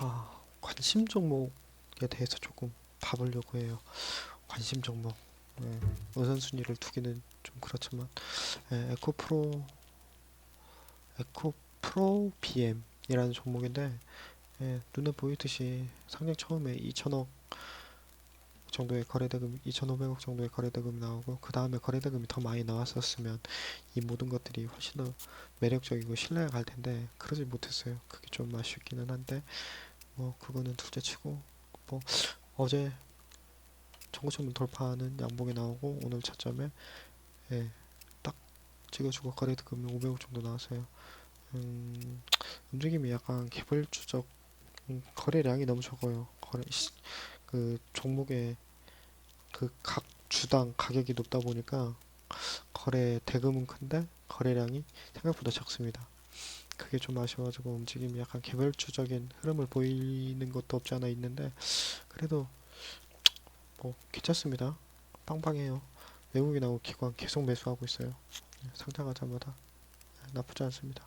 아, 관심 종목에 대해서 조금 봐보려고 해요. 관심 종목. 예, 우선순위를 두기는 좀 그렇지만 예, 에코프로 에코프로 BM이라는 종목인데 예, 눈에 보이듯이 상장 처음에 2천억 정도의 거래대금, 2,500억 정도의 거래대금이 나오고 그 다음에 거래대금이 더 많이 나왔었으면 이 모든 것들이 훨씬 더 매력적이고 신뢰가 갈 텐데 그러지 못했어요. 그게 좀 아쉽기는 한데 뭐 그거는 둘째치고 뭐 어제 정고점을 돌파하는 양봉이 나오고 오늘 차점에 예, 딱 찍어주고 거래대금이 500억 정도 나왔어요. 음, 움직임이 약간 개별주적 음, 거래량이 너무 적어요. 거래 시- 그 종목의 그 각 주당 가격이 높다 보니까 거래 대금은 큰데 거래량이 생각보다 적습니다. 그게 좀 아쉬워가지고 움직임이 약간 개별주적인 흐름을 보이는 것도 없지 않아 있는데 그래도 뭐 괜찮습니다. 빵빵해요. 외국인 하고 기관 계속 매수하고 있어요. 네, 상장하자마자 네, 나쁘지 않습니다.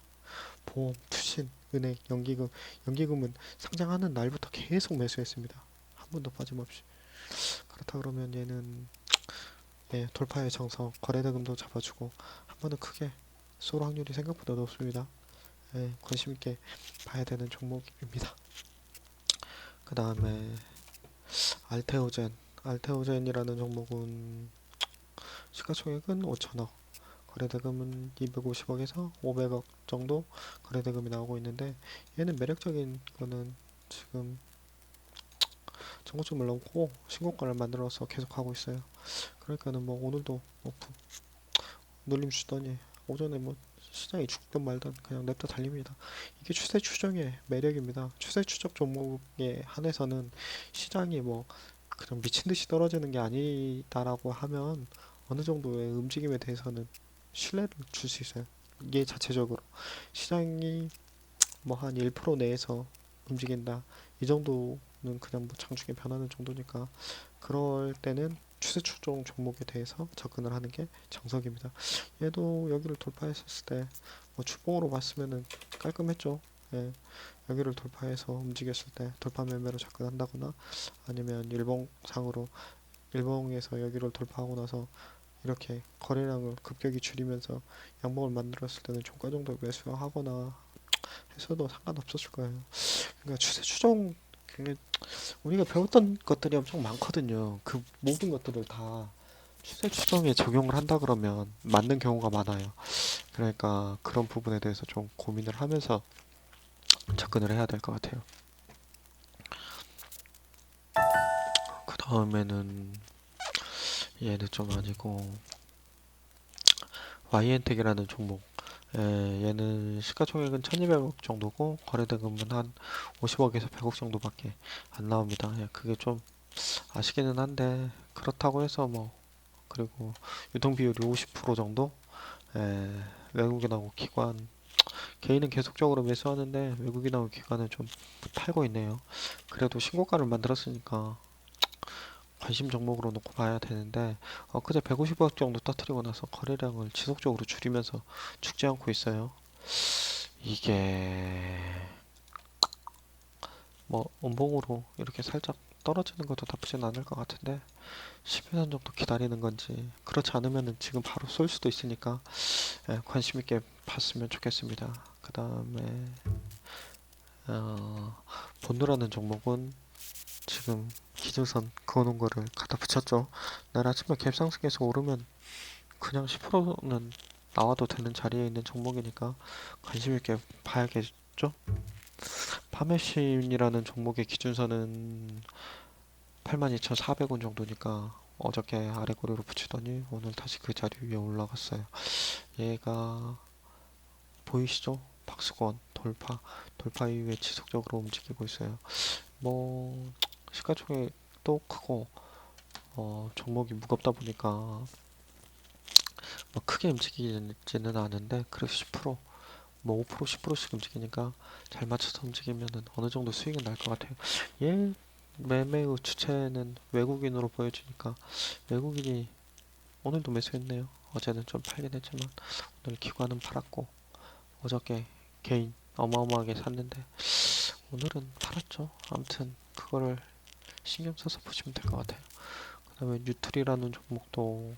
보험, 투신, 은행, 연기금, 연기금은 상장하는 날부터 계속 매수했습니다. 한 번도 빠짐없이. 그렇다 그러면 얘는 예, 돌파의 정석, 거래대금도 잡아주고 한 번은 크게 쏠 확률이 생각보다 높습니다. 예, 관심 있게 봐야 되는 종목입니다. 그 다음에 알테오젠, 알테오젠이라는 종목은 시가총액은 5천억, 거래대금은 250억에서 500억 정도 거래대금이 나오고 있는데 얘는 매력적인 거는 지금 정고점을 넘고 신고가를 만들어서 계속 하고 있어요. 그러니까는 뭐 오늘도 뭐 부- 눌림 주더니 오전에 뭐 시장이 죽든 말든 그냥 냅다 달립니다. 이게 추세 추정의 매력입니다. 추세 추적 종목에 한해서는 시장이 뭐 그냥 미친 듯이 떨어지는 게 아니다라고 하면 어느 정도의 움직임에 대해서는 신뢰를 줄 수 있어요. 이게 자체적으로 시장이 뭐 한 1% 내에서 움직인다. 이 정도는 그냥 뭐 장중에 변하는 정도니까 그럴 때는 추세 추종 종목에 대해서 접근을 하는 게 정석입니다. 얘도 여기를 돌파했었을 때뭐 주봉으로 봤으면은 깔끔했죠. 예. 여기를 돌파해서 움직였을 때 돌파 매매로 접근한다거나 아니면 일봉상으로 일봉에서 여기를 돌파하고 나서 이렇게 거래량을 급격히 줄이면서 양봉을 만들었을 때는 종가 정도 매수하거나 해서도 상관없었을 거예요. 그러니까 추세 추종 그 우리가 배웠던 것들이 엄청 많거든요. 그 모든 것들을 다 추세 추종에 적용을 한다 그러면 맞는 경우가 많아요. 그러니까 그런 부분에 대해서 좀 고민을 하면서 접근을 해야 될 것 같아요. 그 다음에는 얘는 좀 아니고 YN텍이라는 종목. 예, 얘는 시가총액은 1200억 정도고 거래대금은 한 50억에서 100억 정도밖에 안 나옵니다. 예, 그게 좀 아쉽기는 한데 그렇다고 해서 뭐 그리고 유통 비율이 50% 정도 예, 외국인하고 기관 개인은 계속적으로 매수하는데 외국인하고 기관은 좀 팔고 있네요. 그래도 신고가를 만들었으니까 관심 종목으로 놓고 봐야 되는데 엊그제 150억 정도 터뜨리고 나서 거래량을 지속적으로 줄이면서 죽지 않고 있어요. 이게 뭐 음봉으로 이렇게 살짝 떨어지는 것도 나쁘진 않을 것 같은데 10년 정도 기다리는 건지 그렇지 않으면은 지금 바로 쏠 수도 있으니까 예, 관심 있게 봤으면 좋겠습니다. 그 다음에 어, 본누라는 종목은 지금 기준선 그어놓은 거를 갖다 붙였죠. 내일 아침에 갭상승해서 오르면 그냥 10%는 나와도 되는 자리에 있는 종목이니까 관심 있게 봐야겠죠. 파메신이라는 종목의 기준선은 82,400원 정도니까 어저께 아래 고리로 붙이더니 오늘 다시 그 자리 위에 올라갔어요. 얘가 보이시죠? 박스권 돌파 돌파 이후에 지속적으로 움직이고 있어요. 뭐 시가총액도 크고 어, 종목이 무겁다 보니까 뭐 크게 움직이지는 않은데 그래도 10%, 뭐 5%, 10%씩 움직이니까 잘 맞춰서 움직이면은 어느 정도 수익은 날 것 같아요. 얘 매매의 주체는 외국인으로 보여지니까 외국인이 오늘도 매수했네요. 어제는 좀 팔긴 했지만 오늘 기관은 팔았고 어저께 개인 어마어마하게 샀는데 오늘은 팔았죠. 아무튼 그거를 신경 써서 보시면 될 것 같아요. 그 다음에 뉴트리라는 종목도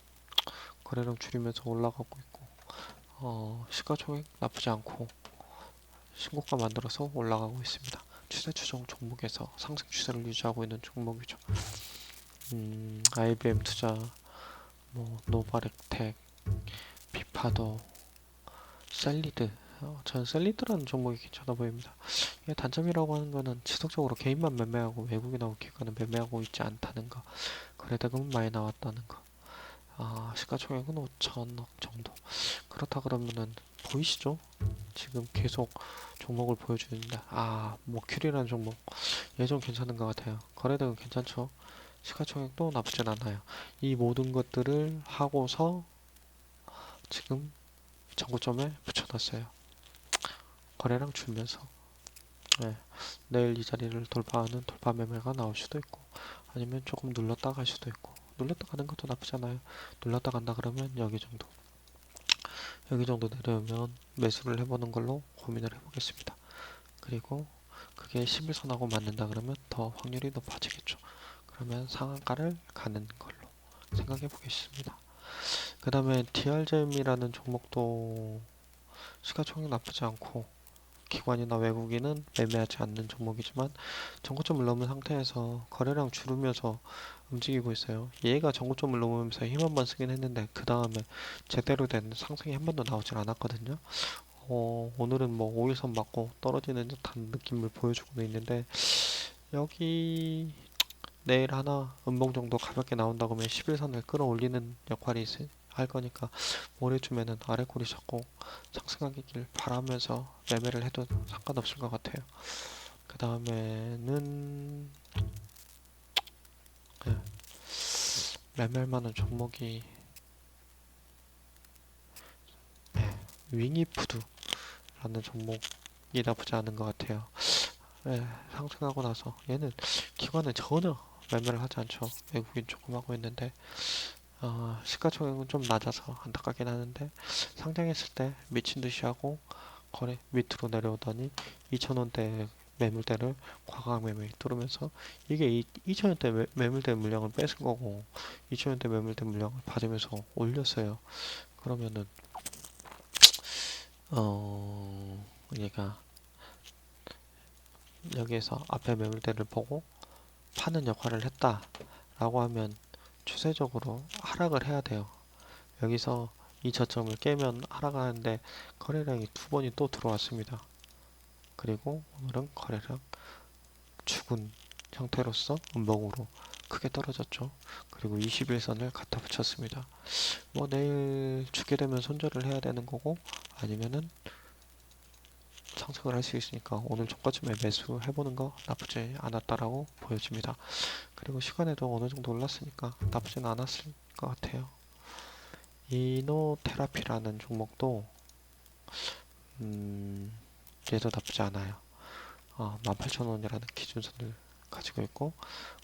거래량 줄이면서 올라가고 있고 어, 시가총액 나쁘지 않고 신고가 만들어서 올라가고 있습니다. 추세 추종 종목에서 상승 추세를 유지하고 있는 종목이죠. 음, IBM 투자, 뭐 노바렉텍, 비파도, 셀리드. 어, 전 셀리드라는 종목이 괜찮아 보입니다. 이게 단점이라고 하는 거는 지속적으로 개인만 매매하고 외국인하고 기관은 매매하고 있지 않다는 거. 거래대금은 많이 나왔다는 거. 아, 시가총액은 5천억 정도. 그렇다 그러면은 보이시죠? 지금 계속 종목을 보여주는데 아, 머큐리라는 종목 예전 괜찮은 것 같아요. 거래대금 괜찮죠? 시가총액도 나쁘진 않아요. 이 모든 것들을 하고서 지금 정고점에 붙여놨어요. 거래량 줄면서 네, 내일 이 자리를 돌파하는 돌파 매매가 나올 수도 있고 아니면 조금 눌렀다 갈 수도 있고 눌렀다 가는 것도 나쁘지 않아요. 눌렀다 간다 그러면 여기 정도 여기 정도 내려오면 매수를 해보는 걸로 고민을 해보겠습니다. 그리고 그게 11선하고 맞는다 그러면 더 확률이 높아지겠죠. 그러면 상한가를 가는 걸로 생각해 보겠습니다. 그 다음에 DR잼이라는 종목도 시가총액 나쁘지 않고 기관이나 외국인은 매매하지 않는 종목이지만 정고점을 넘은 상태에서 거래량 줄으면서 움직이고 있어요. 얘가 정고점을 넘으면서 힘 한 번 쓰긴 했는데 그 다음에 제대로 된 상승이 한 번도 나오질 않았거든요. 어, 오늘은 뭐 5일선 맞고 떨어지는 듯한 느낌을 보여주고 있는데 여기 내일 하나 음봉 정도 가볍게 나온다고 하면 11선을 끌어올리는 역할이 있, 할 거니까 모레쯤에는 아래 꼬리 잡고 상승하길 바라면서 매매를 해도 상관없을 것 같아요. 그 다음에는 네. 매매할 만한 종목이 네. 윙이푸드라는 종목이 나쁘지 않은 것 같아요. 네, 상승하고 나서 얘는 기관은 전혀 매매를 하지 않죠. 외국인 조금 하고 있는데 어, 시가총액은 좀 낮아서 안타깝긴 하는데 상장했을 때 미친 듯이 하고 거래 밑으로 내려오더니 2,000원대 매물대를 과감 매매 뚫으면서 이게 2,000원대 매물대 물량을 뺏은 거고 2,000원대 매물대 물량을 받으면서 올렸어요. 그러면은 어 얘가 여기에서 앞에 매물대를 보고 파는 역할을 했다라고 하면 추세적으로 하락을 해야 돼요. 여기서 이 저점을 깨면 하락하는데 거래량이 두 번이 또 들어왔습니다. 그리고 오늘은 거래량 죽은 형태로서 음봉으로 크게 떨어졌죠. 그리고 21선을 갖다 붙였습니다. 뭐 내일 주게 되면 손절을 해야 되는 거고 아니면은 상승을 할 수 있으니까 오늘 종가쯤에 매수해보는 거 나쁘지 않았다라고 보여집니다. 그리고 시간에도 어느 정도 올랐으니까 나쁘진 않았을 것 같아요. 이노테라피라는 종목도 음, 얘도 나쁘지 않아요. 어, 18,000원이라는 기준선을 가지고 있고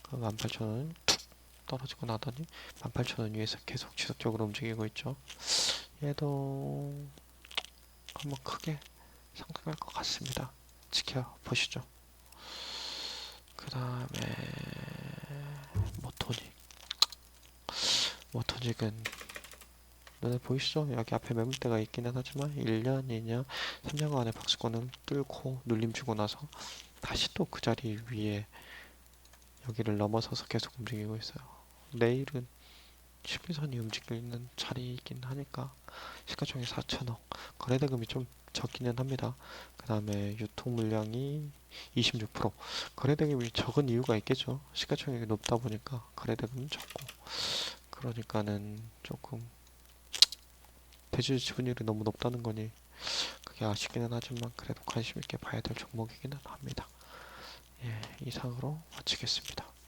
그 18,000원은 툭 떨어지고 나더니 18,000원 위에서 계속 지속적으로 움직이고 있죠. 얘도 한번 크게 상승할 것 같습니다. 지켜보시죠. 그 다음에 모토닉은 눈에 보이시죠? 여기 앞에 매물대가 있기는 하지만 1년, 2년, 3년간의 박스권을 뚫고 눌림 주고 나서 다시 또 그 자리 위에 여기를 넘어서서 계속 움직이고 있어요. 내일은 11선이 움직이는 자리이긴 하니까 시가총액 4천억 거래대금이 좀 적기는 합니다. 그 다음에 유통 물량이 26% 거래대금이 적은 이유가 있겠죠. 시가총액이 높다 보니까 거래대금이 적고 그러니까는 조금 대주 지분율이 너무 높다는 거니 그게 아쉽기는 하지만 그래도 관심 있게 봐야 될 종목이기는 합니다. 예, 이상으로 마치겠습니다.